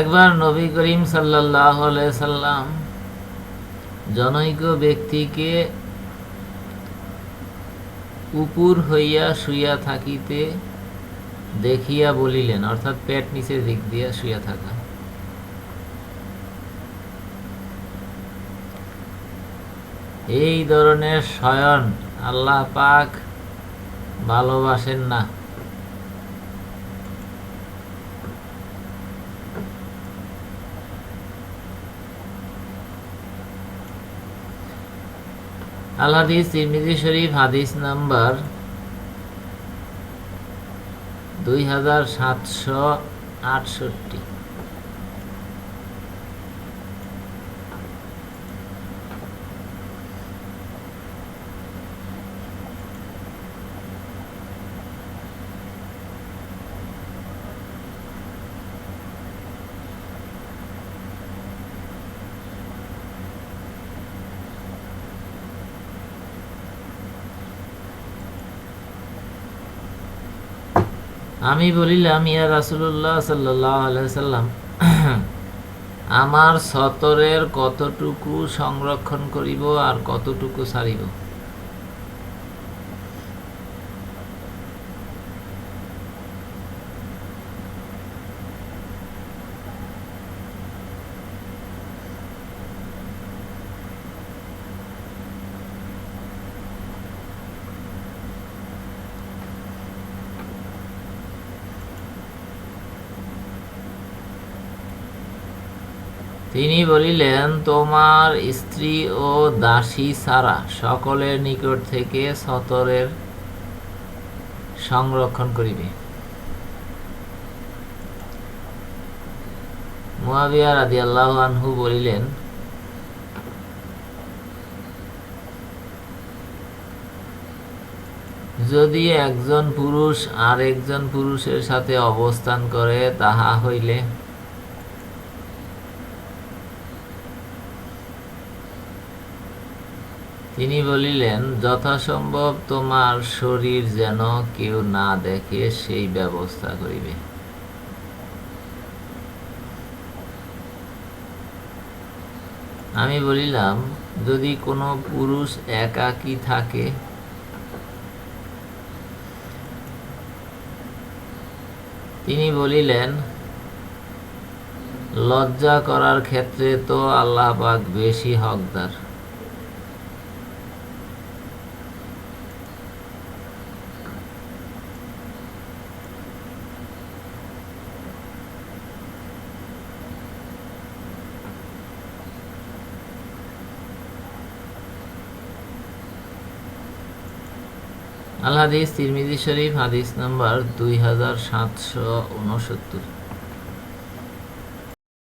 একবার নবী করিম সাল্লাহ সাল্লাম জনৈক ব্যক্তিকে উপুর হইয়া শুইয়া থাকিতে দেখিয়া বলিলেন, অর্থাৎ পেট নিচের দিক দিয়া শুইয়া থাকা। এই ধরনের শয়ন আল্লাহ পাক ভালোবাসেন না। আল হাদিস তিরমিজি শরীফ হাদিস নাম্বার দুই হাজার সাতশো আটষট্টি। আমি বলিলাম ইয়া রাসুল্লাহ সাল্লাহ সাল্লাম আমার সতরের কতটুকু সংরক্ষণ করিব আর কতটুকু সারিব তিনি বলিলেন, তোমার স্ত্রী ও দাসী ছাড়া সকলের নিকট থেকে সতরের সংরক্ষণ করিবে। মুয়াবিয়া আল্লাহ আনহু বলিলেন, যদি একজন পুরুষ আর একজন পুরুষের সাথে অবস্থান করে, তাহা হইলে তিনি বলিলেন, যথাসম্ভব তোমার শরীর যেন কেউ না দেখে সেই ব্যবস্থা করিবে। আমি বলিলাম, যদি কোনো পুরুষ একাকী থাকে, তিনি বলিলেন, লজ্জা করার ক্ষেত্রে তো আল্লাহ পাক বেশি হকদার। আল হাদিস তিরমিজি শরীফ হাদিস নাম্বার দুই হাজার সাতশো উনসত্তর।